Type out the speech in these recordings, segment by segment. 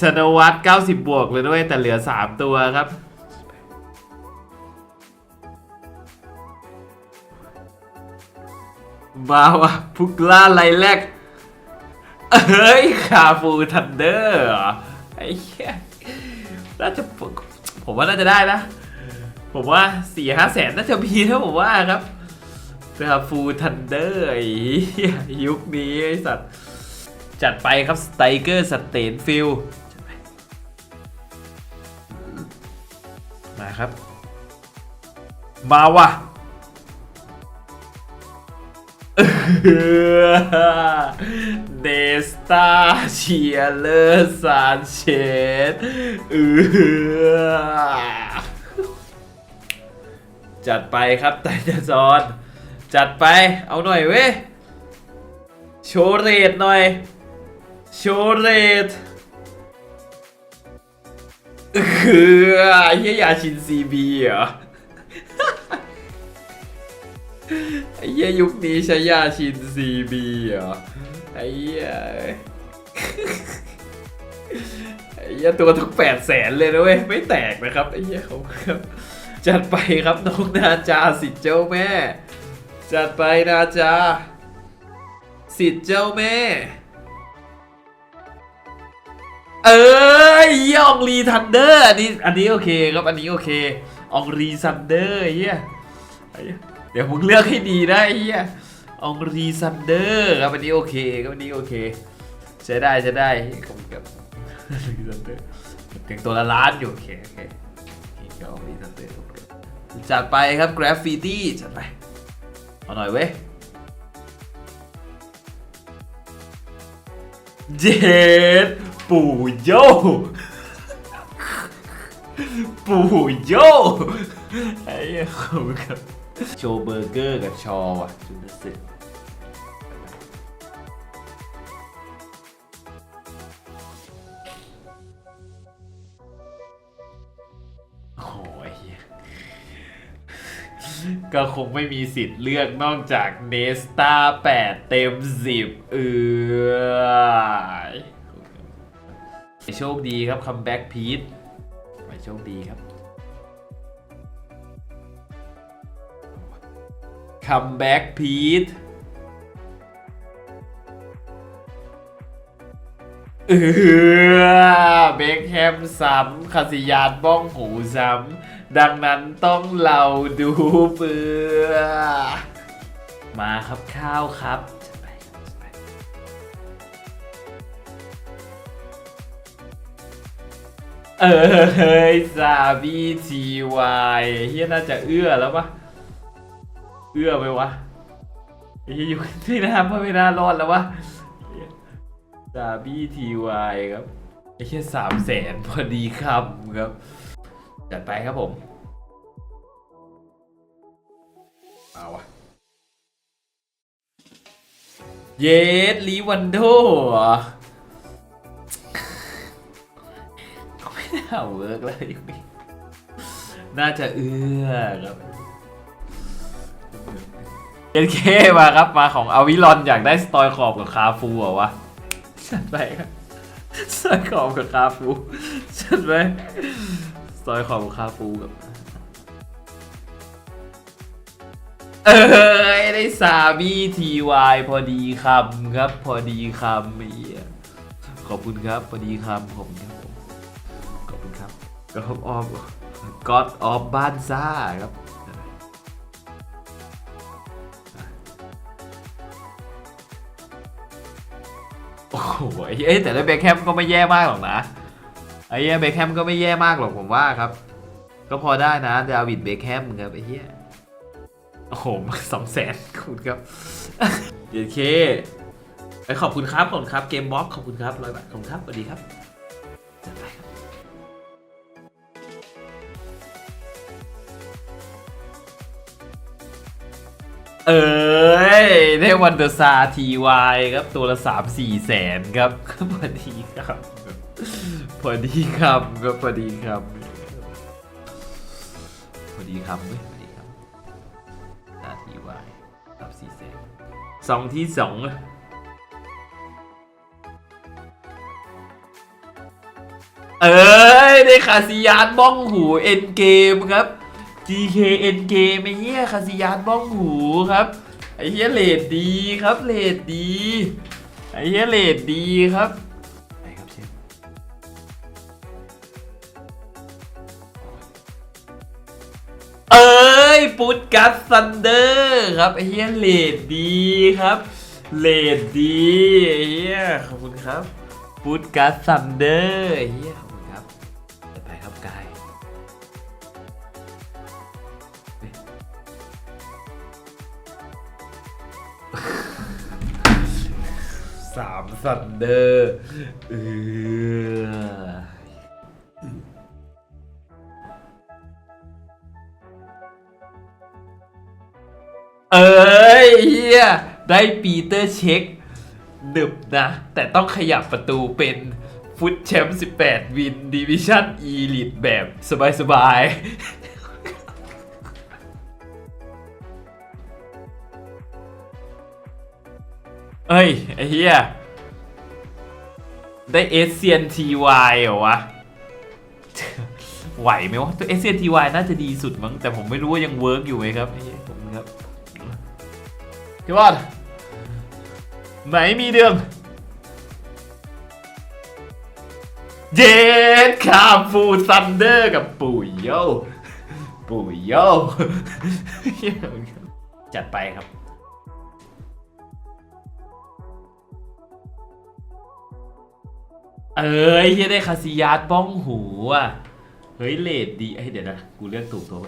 ชนวัต90 บวกเลยด้วยแต่เหลือ 3 ตัวครับมาว่ะพุกล่าไรแรกเฮ้ย คาฟูทันเดอร์ ไอ้เหี้ยน่าจะผมว่าน่าจะได้นะ ผมว่าสี่ห้าแสนน่าจะมีนะผมว่าครับคาฟูทันเดอร์ไอ้เหี้ยยุคนี้ไอ้สัตว์จัดไปครับสไตเกอร์สเตนฟิล มาครับ มาว่ะเดสตาเชียเลอร์ซานเชสเออจัดไปครับไตเตซอน จัดไปเอาหน่อยเว้ย โชว์เรทหน่อย โชว์เรท คือไอ้เหี้ยยาชินซีบีเหรอไอ้เหี้ยยุคนี้ใช้ยาชินซีบีเหรอไอ้เหี้ยไอ้เหี้ยตัวทุกแปดแสนเลยนะเว้ยไม่แตกนะครับไอ้เหี้ยเขาครับจัดไปครับน้องนาจาสิทธิ์เจ้าแม่ จัดไปนาจาสิทธิ์เจ้าแม่ เอ้ยอองรีทันเดอร์อันนี้อันนี้โอเคครับอันนี้โอเคองรีซันเดอร์เฮียเดี๋ยวมึงเลือกให้ดีนะไอ้เฮียองรีซันเดอร์ครับอันนี้โอเคครับอันนี้โอเคใช้ได้ใช้ได้ผมกับรีซันเดอร์ถึงตัวละล้านอยู่โอเคโอเคเก็องรีซันเดอร์จัดไปครับกราฟฟิตี้จัดไปเอาหน่อยเว้ยเจ็ด ปู่โย ปู่โย ไอ้เหี้ยขอบคุณครับ โชว์เบอร์เกอร์กับชอว่ะจุดสิโอ้ยเหี้ยก็คงไม่มีสิทธิ์เลือกนอกจากเนสตา8เต็ม 10 เออ โชคดีครับคัมแบ็กพีทไปโชคดีครับคัมแบ็กพีทเออเบคแฮมซ้ำคาสิยานบ้องหูซ้ำดังนั้นต้องเราดูเปือมาครับข้าวครับ เออเฮ้ยซาบีทีวายเฮียน่าจะเอื้อแล้วปะเอื้อไปวะเฮียอยู่ที่น้ำไม่น่ารอดแล้ววะซาบีทีวายครับไอ้แค่สามแสนพอดีคำครับ จัดไปครับผมเอาวะเยสลีวันโด น่าเวิร์กเลยน่าจะเอื้อครับเอ็นเคมาครับมาของอวิลอนอยากได้สตอยขอบกับคาฟูเหรอวะจัดไปครับสตอยขอบกับคาฟูจัดไปสตอยขอบกับคาฟูกับเอ้ยได้สามีทีวายพอดีคำครับ พอดีคำเอียขอบคุณครับ พอดีคำผม ครับก็ออฟก็อดออฟบ้านซ่าครับโอ้โหเอ้ยแต่ได้เบคแฮมก็ไม่แย่มากหรอกนะไอ้เหี้ยเบคแฮมก็ไม่แย่มากหรอกผมว่าครับ ก็พอได้นะดาวิดเบคแฮมครับไอ้เหี้ยโอ้โหสองแสนคุณครับเดี๋ยวเคไอยขอบคุณครับขอบคุณครับเกมบ็อกขอบคุณครับร้อยบาทขอบคุณครับสวัสดีครับ เอ้ยได้วันเดอร์ซาทีวายครับตัวละสามสี่แสนครับพอดีครับพอดีครับก็พอดีครับ พอดีครับเว้ยพอดีครับซาทีวายครับสี่แสนสองที่สองเลยเอ้ยได้คาซิยานบ้องหูเอ็นเกมครับ GK N Game ไอ้เหี้ยคาซิยานบ้องหูครับไอ้เหี้ยเลดดีครับเลดดีไอ้เหี้ยเลดดีครับไปครับเชฟเอ้ยปุตกัสซันเดอร์ครับไอ้เหี้ยเลดดีครับเลดดีไอ้เหี้ยขอบคุณครับปุตกัสซันเดอร์ไอ้เหี้ย สามซันเดอร์เออเอ้ยเฮียได้ปีเตอร์เช็คหนึบนะ แต่ต้องขยับประตูเป็นฟุตแชมป์18 วินดิวิชั่นอีลิทแบบสบายๆ เอ้ย ไอ้เหี้ย ได้เอเซียนทีวายเหรอวะ ไหวไหมวะ ตัวเอเซียนทีวายน่าจะดีสุดมั้ง แต่ผมไม่รู้ว่ายังเวิร์กอยู่ไหมครับไอ้เหี้ยผมครับพี่บอลไหนมีเดืองเจดคาฟูซันเดอร์กับปุ๋ยโยปุ๋ยโยจัดไปครับ เอ้ยยังได้คาซิยาสบ้องหูอะ เฮ้ยเลดดีเอ้ยเดี๋ยวนะ กูเลือกถูกตัวไป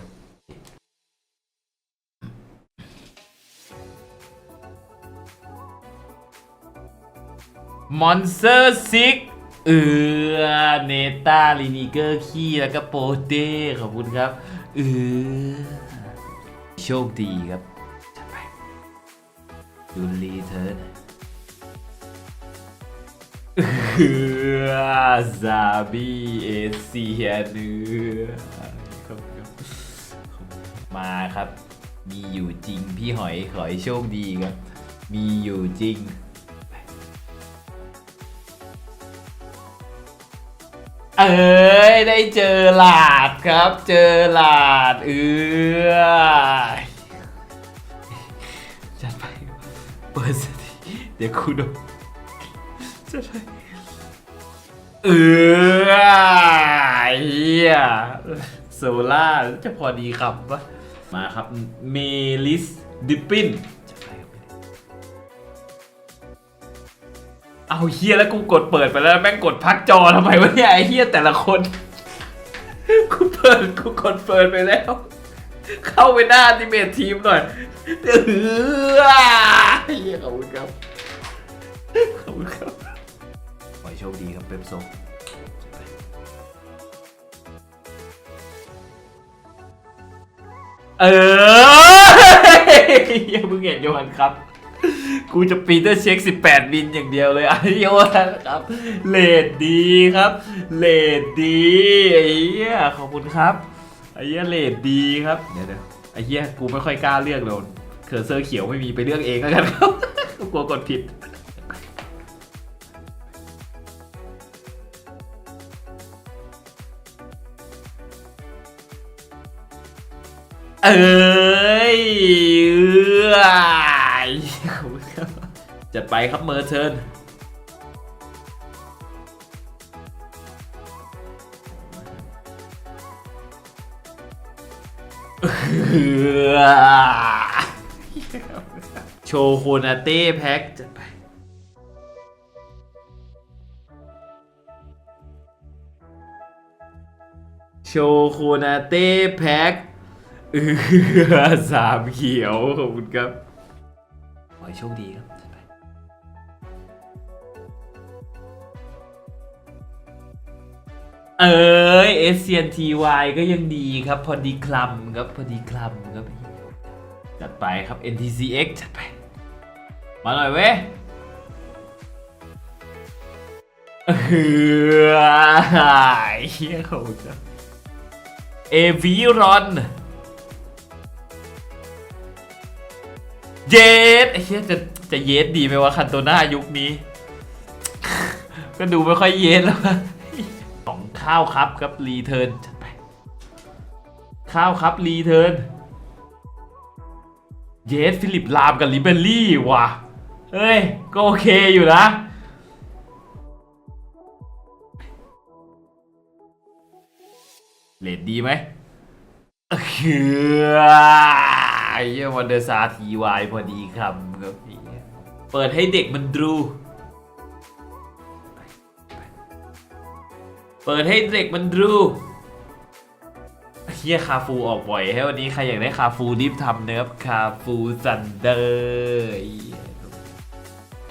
มอนสเตอร์ซิกเออเนต้าลินิเกอร์ขี้แล้วก็โปเต้ขอบคุณครับเออโชคดีครับจัดไปดูรีเทิร์น เฮือซาบีเอเซียเนื้อครับมาครับ มีอยู่จริงพี่หอยขอให้โชคดีครับ มีอยู่จริงเอ้ยได้เจอหลาดครับ เจอหลาดเออจัดไปเปิดสติเดี๋ยวคุณดู จัดไปเออเฮียโซล่าจะพอดีครับปะมาครับเมลิสดิปปินจัดไปครับเอาเฮียแล้วกูกดเปิดไปแล้วแม่งกดพักจอทำไมวะเนี่ยไอเฮียแต่ละคน กูเปิดกูกดเปิดไปแล้ว เข้าไปหน้าดิเมททีมหน่อยเออเฮียขอบคุณครับขอบคุณครับ โชคดีครับเป๊ปโซเออยังมึงเห็นโยนครับ กูจะปีเตอร์เช็ค 18 บินอย่างเดียวเลยไอ้โยนครับ เลดดีครับ เลดดีไอ้เหี้ยขอบคุณครับ ไอ้เหี้ยเลดดีครับ เดี๋ยวเดี๋ยวไอ้เหี้ยกูไม่ค่อยกล้าเลือกเลยเคอร์เซอร์เขียวไม่มีไปเลือกเองแล้วกันครับ กลัวกดผิด เอ้ยเอ้ยจัดไปครับเมอร์เทิร์นโชโคนาเต้แพ็คจัดไปโชโคนาเต้แพ็ค เออสามเขียวขอบคุณครับขอให้โชคดีครับจัดไปเอ้ยเอเซียนทีวก็ยังดีครับ พอดีคลัมครับพอดีคลัมครับจัดไปครับ NTCX จัดไป มาหน่อยเว้ยเออเฮียเขาจะเอวีรอน เยสไอ้เฮียจะจะเยสดีไหมวะคันโตหน้ายุคนี้ ก็ดูไม่ค่อยเยสแล้วของข้าวครับครับรีเทิร์นจัดไปข้าวครับรีเทิร์นเยสฟิลิปลามกับลิเบลลี่ว่ะเฮ้ย ก็โอเคอยู่นะเลดดีไหมเออ ไอ้เหี้ยวันเดอร์ซาทีวายพอดีคำครับพี่เปิดให้เด็กมันดู เปิดให้เด็กมันดูเฮียคาฟูออกบ่อยให้วันนี้ใครอยากได้คาฟูรีบทำเนื้อคาฟูซันเดอร์